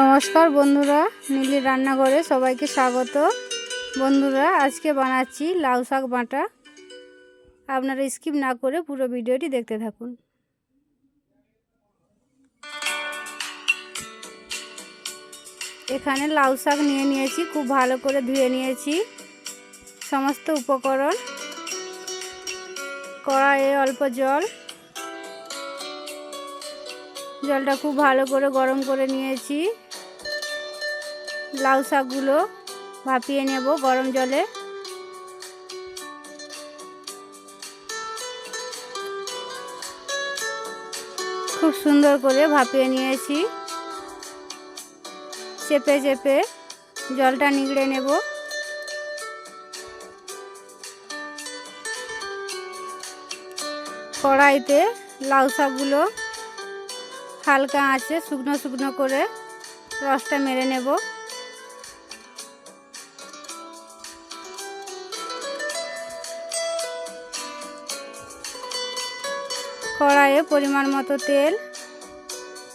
নমস্কার বন্ধুরা নীলি রান্নাঘরে সবাইকে স্বাগত। বন্ধুরা, আজকে বানাচ্ছি লাউ শাক বাটা। আপনারা স্কিপ না করে পুরো ভিডিওটি দেখতে থাকুন। এখানে লাউ শাক নিয়ে নিয়েছি, খুব ভালো করে ধুয়ে নিয়েছি। সমস্ত উপকরণ, কড়াইয়ে অল্প জল। জলটা খুব ভালো করে গরম করে নিয়েছি। লাউ শাকগুলো ভাপিয়ে নেব গরম জলে। খুব সুন্দর করে ভাপিয়ে নিয়েছি। চেপে চেপে জলটা নিগড়ে নেব। কড়াইতে লাউ শাকগুলো হালকা আঁচে শুকনো শুকনো করে রসটা মেরে নেব। কড়াইয়ে পরিমাণ মতো তেল,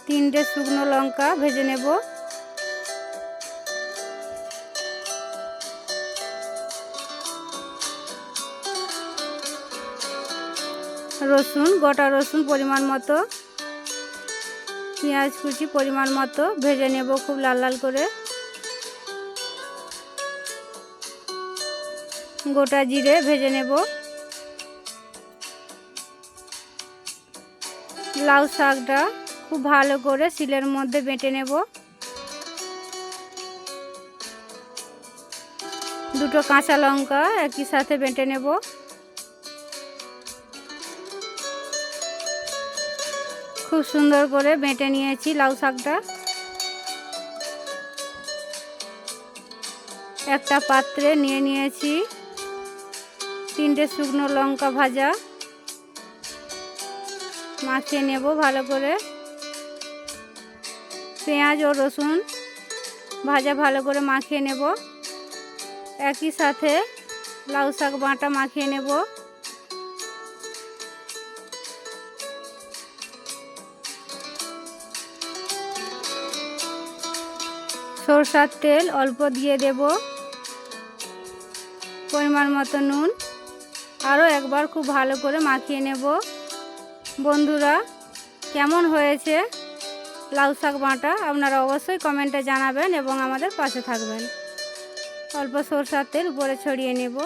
তিনটে শুকনো লঙ্কা ভেজে নেব। রসুন, গোটা রসুন পরিমাণ মতো, পেঁয়াজ কুচি পরিমাণ মতো ভেজে নেব খুব লাল লাল করে। গোটা জিরে ভেজে নেব। লাউ শাকটা খুব ভালো করে শিলের মধ্যে বেটে নেব। দুটো কাঁচা লঙ্কা একই সাথে বেটে নেব। খুব সুন্দর করে বেটে নিয়েছি লাউ শাকটা। একটা পাত্রে নিয়ে নিয়েছি তিনটে শুকনো লঙ্কা ভাজা। মাখিয়ে নেব ভালো করে। পেঁয়াজ ও রসুন ভাজা ভালো করে মাখিয়ে নেব। একই সাথে লাউ শাক বাঁটা মাখিয়ে নেব। সরষার তেল অল্প দিয়ে দেব। পরিমাণ মতো নুন। আরও একবার খুব ভালো করে মাখিয়ে নেব। বন্ধুরা, কেমন হয়েছে লাউ শাক বাঁটা? আপনারা অবশ্যই কমেন্টে জানাবেন এবং আমাদের পাশে থাকবেন। অল্প সরষার তেল উপরে ছড়িয়ে নেব।